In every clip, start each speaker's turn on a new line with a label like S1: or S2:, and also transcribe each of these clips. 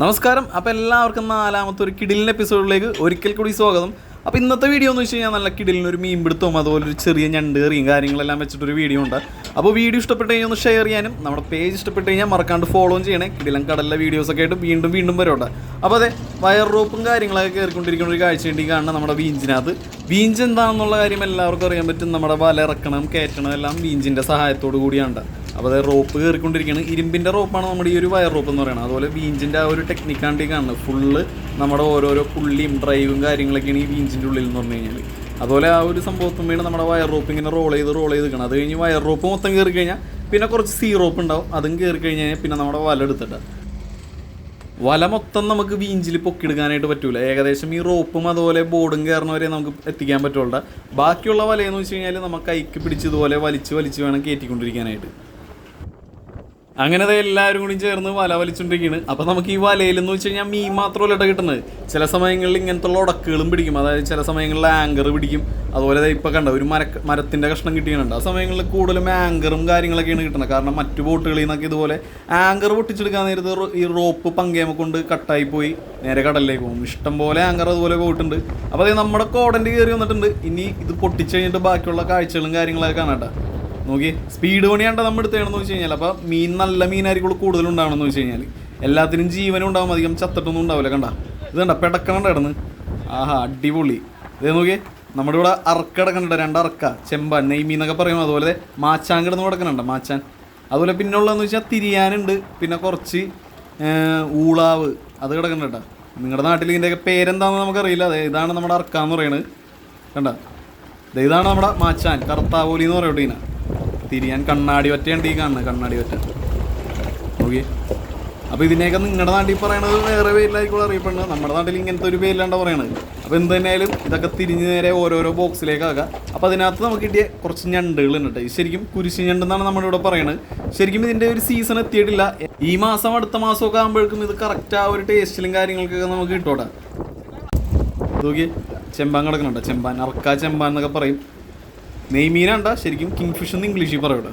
S1: നമസ്കാരം. അപ്പോൾ എല്ലാവർക്കും നാലാമത്തെ ഒരു കിടിലിന്റെ എപ്പിസോഡിലേക്ക് ഒരിക്കൽ കൂടി സ്വാഗതം. അപ്പോൾ ഇന്നത്തെ വീഡിയോ എന്ന് വെച്ച് കഴിഞ്ഞാൽ നല്ല കിടിലിന് ഒരു മീൻ പിടുത്തവും അതുപോലെ ഒരു ചെറിയ ഞണ്ട് കറിയും കാര്യങ്ങളെല്ലാം വെച്ചിട്ടൊരു വീഡിയോ ഉണ്ട്. അപ്പോൾ വീഡിയോ ഇഷ്ടപ്പെട്ട് കഴിഞ്ഞാൽ ഒന്ന് ഷെയർ ചെയ്യാനും നമ്മുടെ പേജ് ഇഷ്ടപ്പെട്ട് കഴിഞ്ഞാൽ മറക്കാണ്ട് ഫോളോയും ചെയ്യണേ. കിടിലം കടലിലെ വീഡിയോസൊക്കെ ആയിട്ട് വീണ്ടും വീണ്ടും വരുന്നുണ്ട് അപ്പോൾ അതെ വയർ റോപ്പും കാര്യങ്ങളൊക്കെ കയറിക്കൊണ്ടിരിക്കുന്ന ഒരു കാഴ്ച വേണ്ടി കാണുന്ന നമ്മുടെ വീഞ്ചിനകത്ത്. വീഞ്ച് എന്താണെന്നുള്ള കാര്യം എല്ലാവർക്കും അറിയാൻ പറ്റും. നമ്മുടെ വല ഇറക്കണം കയറ്റണം എല്ലാം വീഞ്ചിന്റെ സഹായത്തോടു കൂടിയാണ് അപ്പോൾ അതായത് റോപ്പ് കയറിക്കൊണ്ടിരിക്കുകയാണ് ഇരുമ്പിന്റെ റോപ്പാണ് നമ്മുടെ ഈ ഒരു വയർ റോപ്പ് എന്ന് പറയുന്നത്. അതുപോലെ വീഞ്ചിന്റെ ആ ഒരു ടെക്നിക്കാണ്ട് കാണുന്നത്. ഫുള്ള് നമ്മുടെ ഓരോരോ പുള്ളിയും ഡ്രൈവും കാര്യങ്ങളൊക്കെയാണ് ഈ വീഞ്ചിന്റെ ഉള്ളിൽ എന്ന് പറഞ്ഞു കഴിഞ്ഞാൽ അതുപോലെ ആ ഒരു സംഭവത്തുമ്പോഴാണ് നമ്മുടെ വയർ റോപ്പ് ഇങ്ങനെ റോൾ ചെയ്ത് റോൾ ചെയ്ത് നിൽക്കണം അത് കഴിഞ്ഞ് വയർ റോപ്പ് മൊത്തം കയറി കഴിഞ്ഞാൽ പിന്നെ കുറച്ച് സീ റോപ്പ് ഉണ്ടാവും. അതും കയറി കഴിഞ്ഞ് കഴിഞ്ഞാൽ പിന്നെ നമ്മുടെ വല എടുത്തിട്ട്. വല മൊത്തം നമുക്ക് വീഞ്ചിൽ പൊക്കിയെടുക്കാനായിട്ട് പറ്റൂല. ഏകദേശം ഈ റോപ്പും അതുപോലെ ബോർഡും കയറുന്നവരെ നമുക്ക് എത്തിക്കാൻ പറ്റുള്ളൂ. ബാക്കിയുള്ള വലയെന്ന് വെച്ച് കഴിഞ്ഞാൽ നമുക്ക് കൈക്ക് പിടിച്ചതുപോലെ വലിച്ച് വലിച്ച് വേണം കയറ്റിക്കൊണ്ടിരിക്കാനായിട്ട് അങ്ങനെ എല്ലാവരും കൂടി ചേർന്ന് വല വലിച്ചുകൊണ്ടിരിക്കുകയാണ് അപ്പോൾ നമുക്ക് ഈ വലയിലെന്ന് വെച്ച് കഴിഞ്ഞാൽ മീൻ മാത്രമല്ല കേട്ടോ കിട്ടുന്നത്. ചില സമയങ്ങളിൽ ഇങ്ങനത്തെ ഉടക്കുകളും പിടിക്കും. അതായത് ചില സമയങ്ങളിൽ ആങ്കർ പിടിക്കും. അതുപോലെ ദേ ഇപ്പോൾ കണ്ട ഒരു മര മരത്തിന്റെ കഷ്ണം കിട്ടിയുണ്ട് ആ സമയങ്ങളിൽ കൂടുതലും ആങ്കറും കാര്യങ്ങളൊക്കെയാണ് കിട്ടുന്നത്. കാരണം മറ്റു ബോട്ടുകളിൽ നിന്നൊക്കെ ഇതുപോലെ ആങ്കർ പൊട്ടിച്ചെടുക്കാൻ നേരത്ത് ഈ റോപ്പ് പങ്കേമ കൊണ്ട് കട്ടായി പോയി നേരെ കടലിലേക്ക് പോകും. ഇഷ്ടം പോലെ ആങ്കർ അതുപോലെ പോയിട്ടുണ്ട്. അപ്പോൾ അതെ നമ്മുടെ കോടന്റെ കയറി വന്നിട്ടുണ്ട്. ഇനി ഇത് പൊട്ടിച്ച് കഴിഞ്ഞിട്ട് ബാക്കിയുള്ള കാഴ്ചകളും കാര്യങ്ങളൊക്കെ കാണാട്ടോ നോക്കി. സ്പീഡ് പണിയാണ്ട നമ്മൾ എടുത്തേണെന്ന് വെച്ച് കഴിഞ്ഞാൽ അപ്പോൾ മീൻ നല്ല മീനായിരിക്കും കൂടുതൽ ഉണ്ടാവണമെന്ന് വെച്ച് കഴിഞ്ഞാൽ എല്ലാത്തിനും ജീവനും ഉണ്ടാവും അധികം ചത്തിട്ടൊന്നും ഉണ്ടാവില്ല കണ്ട? ഇത് കണ്ട പെടക്കണ്ട കിടന്ന്? ആഹാ അടിപൊളി. ഇതേ നോക്കിയേ നമ്മുടെ ഇവിടെ അറക്ക കിടക്കണ്ട രണ്ട് അറക്ക ചെമ്പാൻ നെയ്മീൻ എന്നൊക്കെ പറയും. അതുപോലെ മാച്ചാൻ കിടന്ന് കിടക്കണുണ്ട് മാച്ചാൻ. അതുപോലെ പിന്നെ ഉള്ളതെന്ന് വെച്ചാൽ തിരിയാനുണ്ട് പിന്നെ കുറച്ച് ഊളാവ് അത് കിടക്കണ്ട നിങ്ങളുടെ നാട്ടിൽ ഇതിന്റെയൊക്കെ പേരെന്താണെന്ന് നമുക്കറിയില്ല. അതെ ഇതാണ് നമ്മുടെ അറക്കാന്ന് പറയുന്നത് കണ്ട? ഇതാണ് നമ്മുടെ മാച്ചാൻ കറുത്താവോലി എന്ന് പറയട്ടെ ഇതിനെ. തിരിയാൻ കണ്ണാടി ഒറ്റയുണ്ട് ഈ കാണുന്നത് കണ്ണാടി ഒറ്റ ഓക്കെ അപ്പോൾ ഇതിനെയൊക്കെ നിങ്ങളുടെ നാട്ടിൽ പറയണത് വേറെ പേരിലായിരിക്കും അറിയപ്പെടുന്നത് നമ്മുടെ നാട്ടിൽ ഇങ്ങനത്തെ ഒരു പേരിലാണ്ട് പറയണത്. അപ്പോൾ എന്ത് തന്നെയായാലും ഇതൊക്കെ തിരിഞ്ഞ് നേരെ ഓരോരോ ബോക്സിലേക്കാകാം അപ്പൊ അതിനകത്ത് നമുക്ക് കിട്ടിയ കുറച്ച് ഞണ്ടുകൾ ഉണ്ട് ശരിക്കും കുരിശി ഞണ്ട് എന്നാണ് നമ്മുടെ ഇവിടെ പറയണത്. ശരിക്കും ഇതിന്റെ ഒരു സീസൺ എത്തിയിട്ടില്ല. ഈ മാസം അടുത്ത മാസമൊക്കെ ആകുമ്പോഴേക്കും ഇത് കറക്റ്റ് ആ ഒരു ടേസ്റ്റിലും കാര്യങ്ങൾക്കൊക്കെ നമുക്ക് കിട്ടോട്ടെ നോക്കി ചെമ്പാൻ കിടക്കുന്നുണ്ട് ചെമ്പാൻ. അറക്ക ചെമ്പാൻ എന്നൊക്കെ പറയും. നെയ്മീനാണ്ട? ശരിക്കും കിങ് ഫിഷ് എന്ന് ഇംഗ്ലീഷിൽ പറയൂടെ.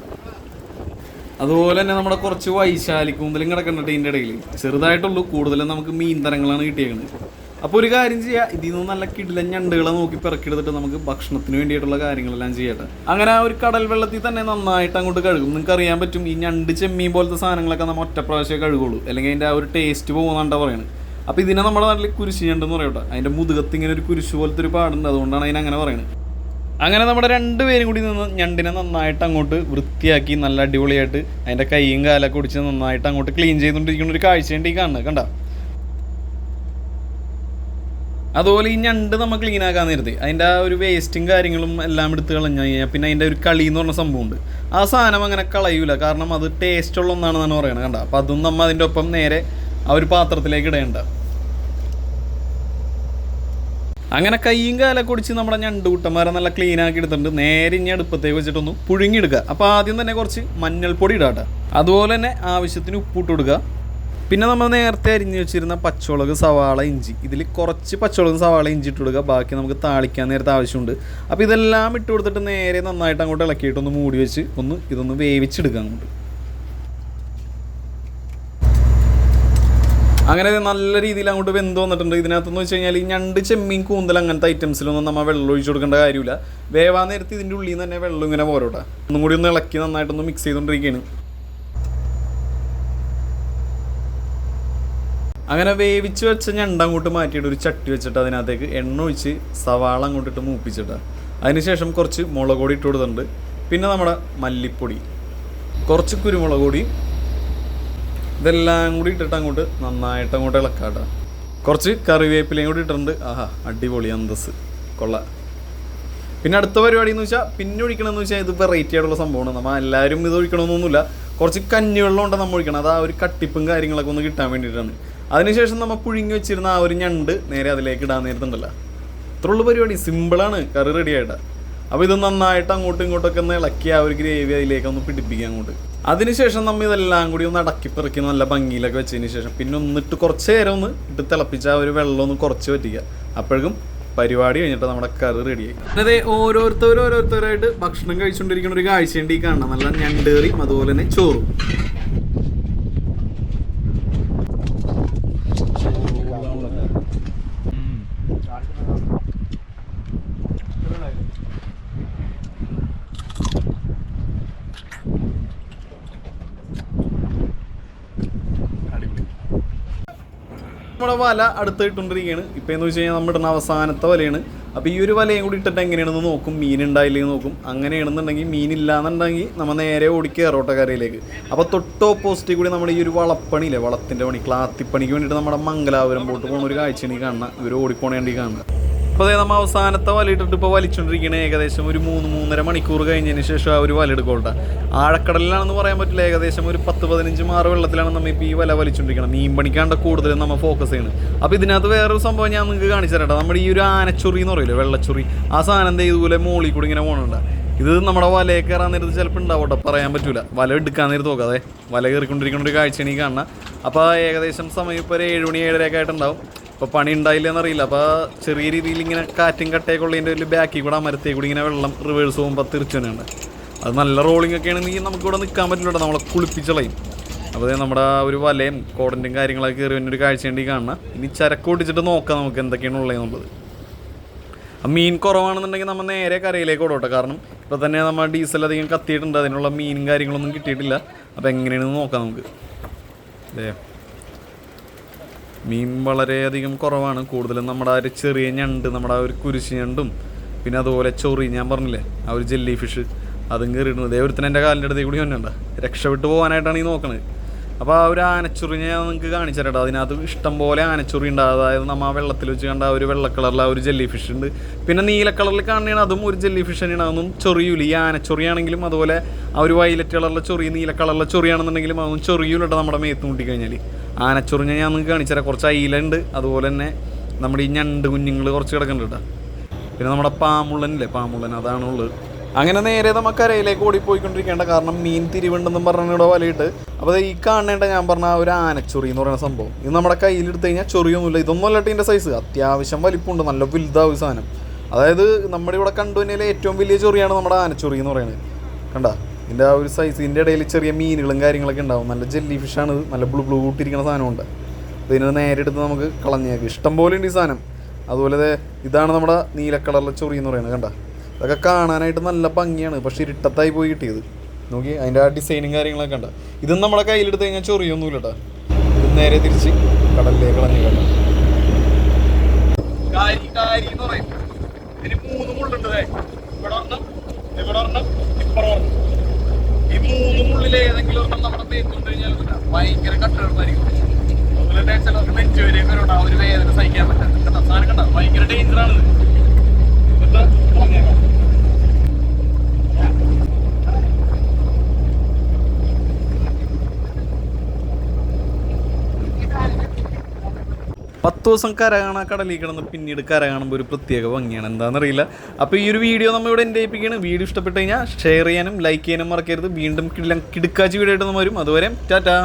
S1: അതുപോലെ തന്നെ നമ്മുടെ കുറച്ച് വൈശാലി കൂന്തലും കിടക്കുന്നുണ്ട് ഇതിന്റെ ഇടയിൽ ചെറുതായിട്ടുള്ളൂ കൂടുതലും നമുക്ക് മീൻ തരങ്ങളാണ് കിട്ടിയേക്കുന്നത് അപ്പോൾ ഒരു കാര്യം ചെയ്യാം ഇതിൽ നിന്ന് നല്ല കിടിലൻ ഞണ്ടുകളെ നോക്കി പിറക്കിയെടുത്തിട്ട് നമുക്ക് ഭക്ഷണത്തിന് വേണ്ടിയിട്ടുള്ള കാര്യങ്ങളെല്ലാം ചെയ്യട്ടെ. അങ്ങനെ ആ ഒരു കടൽ വെള്ളത്തിൽ തന്നെ നന്നായിട്ട് അങ്ങോട്ട് കഴുകും. നിങ്ങൾക്ക് അറിയാൻ പറ്റും ഈ ഞണ്ട് ചെമ്മീൻ പോലത്തെ സാധനങ്ങളൊക്കെ നമ്മൾ ഒറ്റ പ്രാവശ്യമേ കഴുകുള്ളൂ. അല്ലെങ്കിൽ അതിന്റെ ആ ഒരു ടേസ്റ്റ് പോകുന്നുണ്ടാ പറയുന്നത് അപ്പോൾ ഇതിനെ നമ്മുടെ നാട്ടിൽ കുരിശ് ഞണ്ടെന്ന് പറയട്ടെ. അതിന്റെ മുതുകത്ത് ഇങ്ങനെ ഒരു കുരിശ് പോലത്തെ ഒരു പാടുണ്ട്. അതുകൊണ്ടാണ് അതിനെ അങ്ങനെ പറയുന്നത് അങ്ങനെ നമ്മുടെ രണ്ടുപേരും കൂടി നിന്ന് ഞണ്ടിനെ നന്നായിട്ട് അങ്ങോട്ട് വൃത്തിയാക്കി നല്ല അടിപൊളിയായിട്ട് അതിന്റെ കൈയും കാലൊക്കെ ഒടിച്ച് നന്നായിട്ട് അങ്ങോട്ട് ക്ലീൻ ചെയ്തുകൊണ്ടിരിക്കുന്ന ഒരു കാഴ്ചയുണ്ട് ഈ കാണുന്നത് കണ്ട? അതുപോലെ ഈ ഞണ്ട് നമ്മൾ ക്ലീൻ ആക്കാൻ നേരത്തെ അതിന്റെ ആ ഒരു വേസ്റ്റും കാര്യങ്ങളും എല്ലാം എടുത്ത് കളഞ്ഞു കഴിഞ്ഞാൽ പിന്നെ അതിന്റെ ഒരു കളി എന്ന് പറഞ്ഞ സംഭവമുണ്ട്. ആ സാധനം അങ്ങനെ കളയൂല. കാരണം അത് ടേസ്റ്റ് ഉള്ള ഒന്നാണെന്നാണ് പറയുന്നത് കണ്ട? അപ്പോൾ അതും നമ്മൾ അതിന്റെ ഒപ്പം നേരെ ആ ഒരു പാത്രത്തിലേക്ക് ഇടേണ്ട. അങ്ങനെ കൈയും കാലൊക്കെ ഒടിച്ച് നമ്മുടെ ഞണ്ടുകൂട്ടന്മാരെ നല്ല ക്ലീൻ ആക്കി എടുത്തിട്ടുണ്ട്. നേരെ ഇനി അടുപ്പത്തേക്ക് വെച്ചിട്ടൊന്ന് പുഴുങ്ങിയെടുക്കുക അപ്പോൾ ആദ്യം തന്നെ കുറച്ച് മഞ്ഞൾപ്പൊടി ഇടാട്ടെ അതുപോലെ തന്നെ ആവശ്യത്തിന് ഉപ്പിട്ട് കൊടുക്കുക പിന്നെ നമ്മൾ നേരത്തെ അരിഞ്ഞ് വെച്ചിരുന്ന പച്ചമുളക് സവാള ഇഞ്ചി. ഇതിൽ കുറച്ച് പച്ചമുളകും സവാള ഇഞ്ചി ഇട്ട് കൊടുക്കുക ബാക്കി നമുക്ക് താളിക്കാൻ നേരത്തെ ആവശ്യമുണ്ട്. അപ്പോൾ ഇതെല്ലാം ഇട്ട് കൊടുത്തിട്ട് നേരെ നന്നായിട്ട് അങ്ങോട്ട് ഇളക്കിയിട്ടൊന്ന് മൂടി വെച്ച് ഒന്ന് ഇതൊന്ന് വേവിച്ചെടുക്കുക അങ്ങോട്ട്. അങ്ങനെ നല്ല രീതിയിൽ അങ്ങോട്ട് വെന്ത് വന്നിട്ടുണ്ട്. ഇതിനകത്തെന്ന് വെച്ച് കഴിഞ്ഞാൽ ഈ ഞണ്ട് ചെമ്മീൻ കൂന്തൽ അങ്ങനത്തെ ഐറ്റംസിലൊന്നും നമ്മൾ വെള്ളം ഒഴിച്ചു കൊടുക്കേണ്ട കാര്യമില്ല. വേവാൻ നേരത്ത് ഇതിന്റെ ഉള്ളിൽ നിന്ന് തന്നെ വെള്ളം ഇങ്ങനെ പോരോട്ടെ. ഒന്നും കൂടി ഒന്ന് ഇളക്കി നന്നായിട്ടൊന്ന് മിക്സ് ചെയ്തുകൊണ്ടിരിക്കുകയാണ് അങ്ങനെ വേവിച്ച് വെച്ച ഞണ്ട അങ്ങോട്ട് മാറ്റിയിട്ട് ഒരു ചട്ടി വെച്ചിട്ട് അതിനകത്തേക്ക് എണ്ണ ഒഴിച്ച് സവാള അങ്ങോട്ടിട്ട് മൂപ്പിച്ചിട്ട്. അതിനുശേഷം കുറച്ച് മുളക് പൊടി ഇട്ട് കൊടുത്തിട്ടുണ്ട്. പിന്നെ നമ്മുടെ മല്ലിപ്പൊടി. കുറച്ച് കുരുമുളക് പൊടി ഇതെല്ലാം കൂടി ഇട്ടിട്ട് അങ്ങോട്ട് നന്നായിട്ട് അങ്ങോട്ട് ഇളക്കാട്ടോ കുറച്ച് കറിവേപ്പിലയും കൂടി ഇട്ടിട്ടുണ്ട്. ആഹാ അടിപൊളി അന്തസ് കൊള്ള. പിന്നെ അടുത്ത പരിപാടി എന്ന് വെച്ചാൽ പിന്നെ ഒഴിക്കണമെന്ന് വെച്ചാൽ ഇത് വെറൈറ്റി ആയിട്ടുള്ള സംഭവമാണ്. നമ്മൾ എല്ലാവരും ഇത് ഒഴിക്കണമെന്നൊന്നുമില്ല. കുറച്ച് കഞ്ഞിവെള്ളം ഉണ്ട് നമ്മൾ ഒഴിക്കണം. അത് ആ ഒരു കട്ടിപ്പും കാര്യങ്ങളൊക്കെ ഒന്ന് കിട്ടാൻ വേണ്ടിയിട്ടാണ്. അതിനുശേഷം നമ്മൾ പുഴുങ്ങി വെച്ചിരുന്ന ആ ഒരു ഞണ്ട് നേരെ അതിലേക്ക് ഇടാൻ നേരത്തുണ്ടല്ലോ. ഇത്രയുള്ള പരിപാടി സിമ്പിളാണ്. കറി റെഡി ആയിട്ട്. അപ്പോൾ ഇത് നന്നായിട്ട് അങ്ങോട്ടും ഇങ്ങോട്ടൊക്കെ ഒന്ന് ഇളക്കി ആ ഒരു ഗ്രേവി അതിലേക്ക് ഒന്ന് പിടിപ്പിക്കുക അങ്ങോട്ട്. അതിനുശേഷം നമ്മൾ ഇതെല്ലാം കൂടി ഒന്ന് അടക്കി പെറുക്കി നല്ല ഭംഗിയിലൊക്കെ വെച്ചതിന് ശേഷം പിന്നെ ഒന്നിട്ട് കുറച്ച് നേരം ഒന്ന് ഇട്ട് തിളപ്പിച്ച ഒരു വെള്ളം ഒന്ന് കുറച്ച് പറ്റിക്കുക അപ്പോഴേക്കും പരിപാടി കഴിഞ്ഞിട്ട് നമ്മുടെ കറി റെഡിയായി അതെ ഓരോരുത്തരും ഓരോരുത്തരായിട്ട് ഭക്ഷണം കഴിച്ചുകൊണ്ടിരിക്കുന്ന ഒരു കാഴ്ചയുണ്ട് ഈ കാണണം നല്ല ഞണ്ടേറിയും അതുപോലെ തന്നെ ചോറും. വല അടുത്ത് ഇട്ടുകൊണ്ടിരിക്കുകയാണ് എന്ന് വെച്ച് കഴിഞ്ഞാൽ നമ്മുടെ ഇടുന്ന അവസാനത്തെ വലയാണ്. അപ്പോൾ ഈ ഒരു വലയും കൂടി ഇട്ടിട്ട് എങ്ങനെയാണെന്ന് നോക്കും. മീൻ ഉണ്ടായില്ലെങ്കിൽ നോക്കും. അങ്ങനെയാണെന്നുണ്ടെങ്കിൽ മീൻ ഇല്ലാന്നുണ്ടെങ്കിൽ നമ്മൾ നേരെ ഓടി റോട്ടക്കരയിലേക്ക് അപ്പോൾ തൊട്ട് ഓപ്പോസിറ്റിൽ കൂടി നമ്മുടെ ഈ ഒരു വളപ്പണിയില്ലേ? വളത്തിന്റെ പണി ക്ലാത്തിപ്പണിക്ക് വേണ്ടിയിട്ട് നമ്മുടെ മംഗലാപുരം പോട്ട് പോകുന്ന ഒരു കാഴ്ചയാണ് ഈ കാണുന്നത് ഇവർ ഓടിപ്പോണേണ്ടി കാണുന്നത്. അപ്പോൾ അതേ നമ്മൾ അവസാനത്തെ വലയിട്ടിട്ട് ഇപ്പോൾ വലിച്ചുകൊണ്ടിരിക്കണേ ഏകദേശം ഒരു മൂന്ന് മൂന്നര മണിക്കൂർ കഴിഞ്ഞതിന് ശേഷം ആ ഒരു വല എടുക്കോട്ടെ. ആഴക്കടലിലാണെന്ന് പറയാൻ പറ്റില്ല ഏകദേശം ഒരു പത്ത് പതിനഞ്ച് മാറ് വെള്ളത്തിലാണ് നമ്മൾ ഇപ്പോൾ ഈ വല വലിച്ചുകൊണ്ടിരിക്കുന്നത് മീൻ പണിക്കാണ്ട് കൂടുതലും നമ്മൾ ഫോക്കസ് ചെയ്യുന്നത് അപ്പോൾ ഇതിനകത്ത് വേറൊരു സംഭവം ഞാൻ നിങ്ങൾക്ക് കാണിച്ചു തരട്ടെ. നമ്മുടെ ഈ ഒരു ആനച്ചുറി എന്ന് പറയില്ലേ വെള്ളച്ചുറി. ആ സാധനം എന്താ ഇതുപോലെ മോളിൽ കൂടി ഇങ്ങനെ പോകണുണ്ട് ഇത് നമ്മുടെ വലയെ കയറാൻ നേരത്ത് ചിലപ്പോൾ ഉണ്ടാവട്ടെ പറയാൻ പറ്റൂല. വല എടുക്കാൻ നേരത്ത് നോക്കാതെ വല കയറിക്കൊണ്ടിരിക്കുന്ന ഒരു കാഴ്ചയാണ് ഈ കാണുന്നത്. അപ്പോൾ ഏകദേശം സമയം ഇപ്പോൾ ഒരു ഏഴ് മണി ഏഴരയൊക്കെ ആയിട്ടുണ്ടാവും. അപ്പോൾ പണി ഉണ്ടായില്ല എന്നറിയില്ല. അപ്പോൾ ചെറിയ രീതിയിൽ ഇങ്ങനെ കാറ്റും കട്ടയൊക്കെ ഉള്ളതിന്റെ ഒരു ബാക്കിൽ കൂടെ മരത്തേ കൂടി ഇങ്ങനെ വെള്ളം റിവേഴ്സ് പോകുമ്പോൾ തിരിച്ചു തന്നെയാണ് അത് നല്ല റോളിംഗ് ഒക്കെ ആണെങ്കിൽ നമുക്ക് ഇവിടെ നിൽക്കാൻ പറ്റില്ല നമ്മളെ കുളിപ്പിച്ചളയും അപ്പോൾ നമ്മുടെ ഒരു വലയും കോടന്റെയും കാര്യങ്ങളൊക്കെ കയറി ഒരു കാഴ്ചയുണ്ട് ഈ കാണണം ഇനി ചരക്ക് ഓടിച്ചിട്ട് നോക്കാം നമുക്ക് എന്തൊക്കെയാണ് ഉള്ളതെന്നുള്ളത്. മീൻ കുറവാണെന്നുണ്ടെങ്കിൽ നമ്മൾ നേരെ കരയിലേക്ക് ഓടോട്ടെ കാരണം ഇപ്പോൾ തന്നെ നമ്മൾ ഡീസൽ അധികം കത്തിയിട്ടുണ്ട്. അതിനുള്ള മീനും കാര്യങ്ങളൊന്നും കിട്ടിയിട്ടില്ല. അപ്പോൾ എങ്ങനെയാണെന്ന് നോക്കാം നമുക്ക്. അതെ മീൻ വളരെയധികം കുറവാണ്. കൂടുതലും നമ്മുടെ ആ ഒരു ചെറിയ ഞണ്ട് നമ്മുടെ ആ ഒരു കുരിശി ഞണ്ടും പിന്നെ അതുപോലെ ചൊറി ഞാൻ പറഞ്ഞില്ലേ ആ ഒരു ജെല്ലി ഫിഷ് അതും കയറിയിട്ടുണ്ട് അതേ ഒരുത്തന്നെ എന്റെ കാലിന്റെ അടുത്തേക്ക് കൂടി വന്നിട്ടുണ്ട്. രക്ഷപ്പെട്ടു പോകാനായിട്ടാണ് ഈ നോക്കണത്. അപ്പോൾ ആ ഒരു ആനച്ചുറി ഞാൻ നിങ്ങൾക്ക് കാണിച്ചു അതിനകത്ത് ഇഷ്ടം പോലെ ആനച്ചുറി ഉണ്ട്. അതായത് നമ്മൾ ആ വെള്ളത്തിൽ വെച്ച് കണ്ട ആ ഒരു വെള്ള കളറിൽ ആ ഒരു ജെല്ലി ഫിഷ് ഉണ്ട്. പിന്നെ നീല കളറിൽ കാണുകയാണ് അതും ഒരു ജെല്ലി ഫിഷ് തന്നെയാണ്. അതൊന്നും ചൊറിയൂല. ഈ ആനച്ചൊറിയാണെങ്കിലും അതുപോലെ ആ ഒരു വയലറ്റ് കളറിലെ ചൊറി നീല കളറിലെ ചൊറിയാണെന്നുണ്ടെങ്കിലും അതൊന്നും ചൊറിയൂലട്ടോ നമ്മുടെ മേത്ത് മുട്ടി കഴിഞ്ഞാൽ ആനച്ചൊറിഞ്ഞ ഞാൻ നിങ്ങൾക്ക് കാണിച്ചു തരാം കുറച്ച് അയിലുണ്ട്. അതുപോലെ തന്നെ നമ്മുടെ ഈ ഞണ്ട് കുഞ്ഞുങ്ങൾ കുറച്ച് കിടക്കുന്നുണ്ട് കേട്ടോ. പിന്നെ നമ്മുടെ പാമ്പുള്ളനില്ലേ പാമുള്ളൻ അതാണുള്ളത്. അങ്ങനെ നേരെ നമുക്ക് കരയിലേക്ക് ഓടിപ്പോയിക്കൊണ്ടിരിക്കേണ്ട കാരണം മീൻ തിരിവുണ്ടെന്നും പറഞ്ഞിവിടെ വലയിട്ട്. അപ്പോൾ ഈ കാണേണ്ട ഞാൻ പറഞ്ഞ ഒരു ആനച്ചൊറി എന്ന് പറയുന്ന സംഭവം. ഇത് നമ്മുടെ കയ്യിലെടുത്ത് കഴിഞ്ഞാൽ ചൊറിയൊന്നുമില്ല. ഇതൊന്നും അല്ലട്ടെ ഇതിന്റെ സൈസ് അത്യാവശ്യം വലിപ്പമുണ്ട്. നല്ല വലുതാവും സാധനം. അതായത് നമ്മുടെ ഇവിടെ കണ്ടു കഴിഞ്ഞാൽ ഏറ്റവും വലിയ ചൊറിയാണ് നമ്മുടെ ആനച്ചൊറി എന്ന് പറയുന്നത്. കണ്ട? ഇതിന്റെ ആ ഒരു സൈസ് ഇതിന്റെ ഇടയിൽ ചെറിയ മീനുകളും കാര്യങ്ങളൊക്കെ ഉണ്ടാവും. നല്ല ജെല്ലി ഫിഷാണ് ഇത് നല്ല ബ്ലൂ ബ്ലൂ ഇട്ടിരിക്കുന്ന സാധനമുണ്ട്. അപ്പോൾ ഇതിനെ നേരെ എടുത്ത് നമുക്ക് കളഞ്ഞേക്കും. ഇഷ്ടം പോലെ ഉണ്ട് ഈ സാധനം. അതുപോലെ ഇതാണ് നമ്മുടെ നീല കളറിലെ ചൊറി എന്ന് പറയുന്നത് കണ്ട? ഇതൊക്കെ കാണാനായിട്ട് നല്ല ഭംഗിയാണ്. പക്ഷെ ഇരുട്ടത്തായി പോയി കിട്ടിയത്. നോക്കി അതിന്റെ ആ ഡിസൈനും കാര്യങ്ങളൊക്കെ ഉണ്ട് ഇതും നമ്മുടെ കയ്യിലെടുത്ത് കഴിഞ്ഞാൽ ചൊറിയൊന്നുമില്ല കേട്ടോ. ഇത് നേരെ തിരിച്ച് കടലിലേക്ക് കളഞ്ഞു കേട്ടോ. കാരി കാരി എന്ന് പറയും. ഇതിന് മൂന്ന് മുള്ളുണ്ട്. ഇവിടെ ഇവിടെ ഇപ്പുറം ഈ മൂന്ന് മുള്ളിൽ ഏതെങ്കിലും ഒരെണ്ണം നമ്മുടെ പേത്തുകൊണ്ട് കഴിഞ്ഞാൽ ഭയങ്കര കട്ടുകളായിരിക്കും അതുപോലെ ചിലർക്ക് നെഞ്ചു വരെയൊക്കെ ഒരു ഉണ്ടാവും, ഒരു വേദന സഹിക്കാൻ പറ്റാത്ത സാധനം കണ്ട? ഭയങ്കര ഡേഞ്ചർ ആണ് പത്ത് ദിവസം കര കാണാ കടലിൽ കിടന്ന് പിന്നീട് കര കാണുമ്പോൾ ഒരു പ്രത്യേക ഭംഗിയാണ്. എന്താണെന്നറിയില്ല. അപ്പോൾ ഈ ഒരു വീഡിയോ നമ്മൾ ഇവിടെ എന്റെ ഏൽപ്പിക്കുകയാണ് വീഡിയോ ഇഷ്ടപ്പെട്ട് കഴിഞ്ഞാൽ ഷെയർ ചെയ്യാനും ലൈക്ക് ചെയ്യാനും മറക്കരുത്. വീണ്ടും കിടക്കാച്ചി വീഡിയോ ആയിട്ട് നമ്മൾ വരും. അതുവരെ ടാറ്റാ.